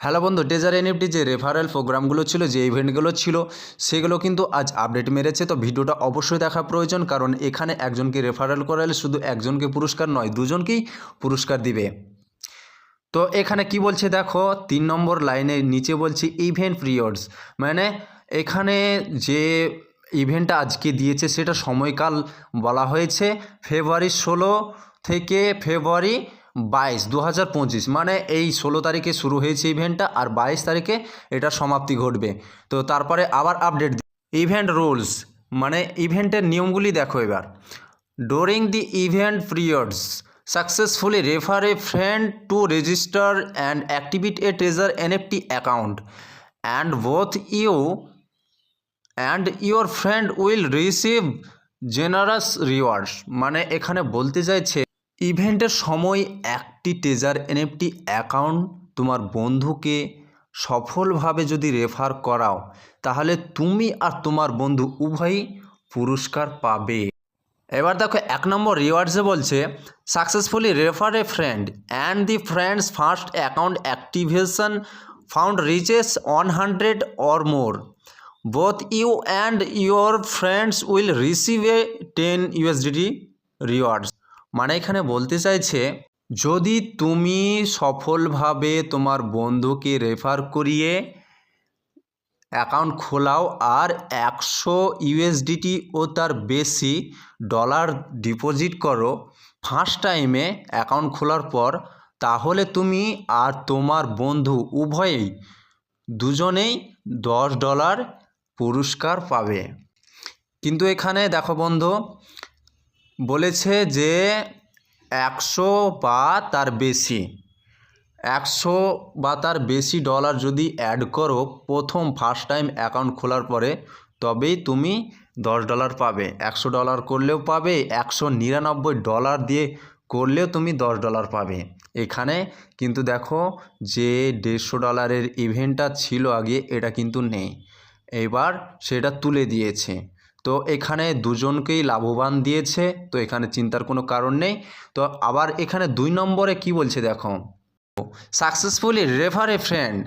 Hello বন্ধু ডেজার NFT যে referral প্রোগ্রামগুলো ছিল, যে ইভেন্টগুলো ছিল, সেগুলো কিন্তু আজ আপডেট মেরেছে। তো ভিডিওটা অবশ্যই দেখা প্রয়োজন, কারণ এখানে একজনকে রেফারেল করালে শুধু একজনকে পুরস্কার নয়, দুজনকেই পুরস্কার দিবে। তো এখানে কি বলছে দেখো, তিন নম্বর লাইনের নিচে বলছে ইভেন্ট পিরিয়ডস মানে এখানে যে ইভেন্টটা আজকে দিয়েছে, সেটা সময়কাল বলা হয়েছে। ফেব্রুয়ারি ষোলো থেকে ফেব্রুয়ারি বাইশ দু হাজার পঁচিশ। মানে এই ষোলো তারিখে শুরু হয়েছে ইভেন্টটা আর বাইশ তারিখে এটা সমাপ্তি ঘটবে। তো তারপরে আবার আপডেট ইভেন্ট রুলস মানে ইভেন্টের নিয়মগুলি দেখো এবার। During the event periods successfully refer a friend to register and activate a treasure an একটি account and both you and your friend will receive generous rewards মানে এখানে বলতে চাইছে ইভেন্টের সময় একটি ট্রেজার এনএফটি অ্যাকাউন্ট তোমার বন্ধুকে সফলভাবে যদি রেফার করাও, তাহলে তুমি আর তোমার বন্ধু উভয়ই পুরস্কার পাবে। এবার দেখো, এক নম্বর রিওয়ার্ডসে বলছে successfully refer a friend and the friends first account activation found reaches one hundred or more both you and your friends will receive a ten USDT rewards মানে এখানে বলতে চাইছে, যদি তুমি সফলভাবে তোমার বন্ধুকে রেফার করিয়ে অ্যাকাউন্ট খোলাও আর একশো ইউএসডিটি ও তার বেশি ডলার ডিপোজিট করো ফার্স্ট টাইমে অ্যাকাউন্ট খোলার পর, তাহলে তুমি আর তোমার বন্ধু উভয়েই দুজনেই দশ ডলার পুরস্কার পাবে। কিন্তু এখানে দেখো বন্ধু বলেছে যে একশো বা তার বেশি, একশো বা তার বেশি ডলার যদি অ্যাড করো প্রথম ফার্স্ট টাইম অ্যাকাউন্ট খোলার পরে, তবেই তুমি দশ ডলার পাবে। একশো ডলার করলেও পাবে, একশো নিরানব্বই ডলার দিয়ে করলেও তুমি দশ ডলার পাবে। এখানে কিন্তু দেখো যে দেড়শো ডলারের ইভেন্টটা ছিল আগে, এটা কিন্তু নেই। এবার সেটা তুলে দিয়েছে। তো এখানে দুজনকেই লাভবান দিয়েছে, তো এখানে চিন্তার কোনো কারণ নেই। তো আবার এখানে দুই নম্বরে কি বলছে দেখো? Successfully refer a friend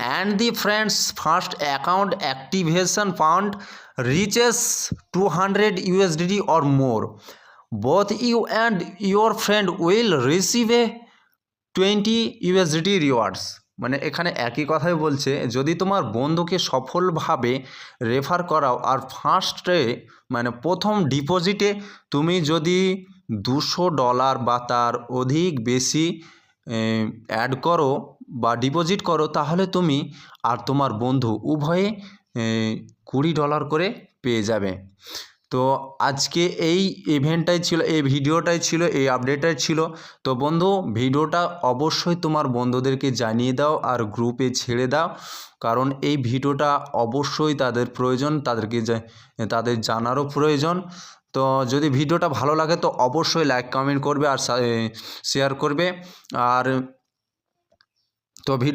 and the friends first account activation fund reaches two hundred USD or more both you and your friend will receive a twenty USD rewards মানে এখানে একই কথাই বলছে, যদি তোমার বন্ধুকে সফলভাবে রেফার করাও আর ফার্স্টে মানে প্রথম ডিপোজিটে তুমি যদি দুশো ডলার বা তার অধিক বেশি অ্যাড করো বা ডিপোজিট করো, তাহলে তুমি আর তোমার বন্ধু উভয়ে কুড়ি ডলার করে পেয়ে যাবে। তো আজকে এই ইভেন্টটাই ছিল, এই ভিডিওটাই ছিল, এই আপডেটটাই ছিল। তো বন্ধু ভিডিওটা অবশ্যই তোমার বন্ধুদেরকে জানিয়ে দাও আর গ্রুপে ছেড়ে দাও। কারণ এই ভিডিওটা অবশ্যই তাদের প্রয়োজন, তাদেরকে তাদের জানারও প্রয়োজন। তো যদি ভিডিওটা ভালো লাগে তো অবশ্যই লাইক কমেন্ট করবে আর শেয়ার করবে। আর তো ভিডিও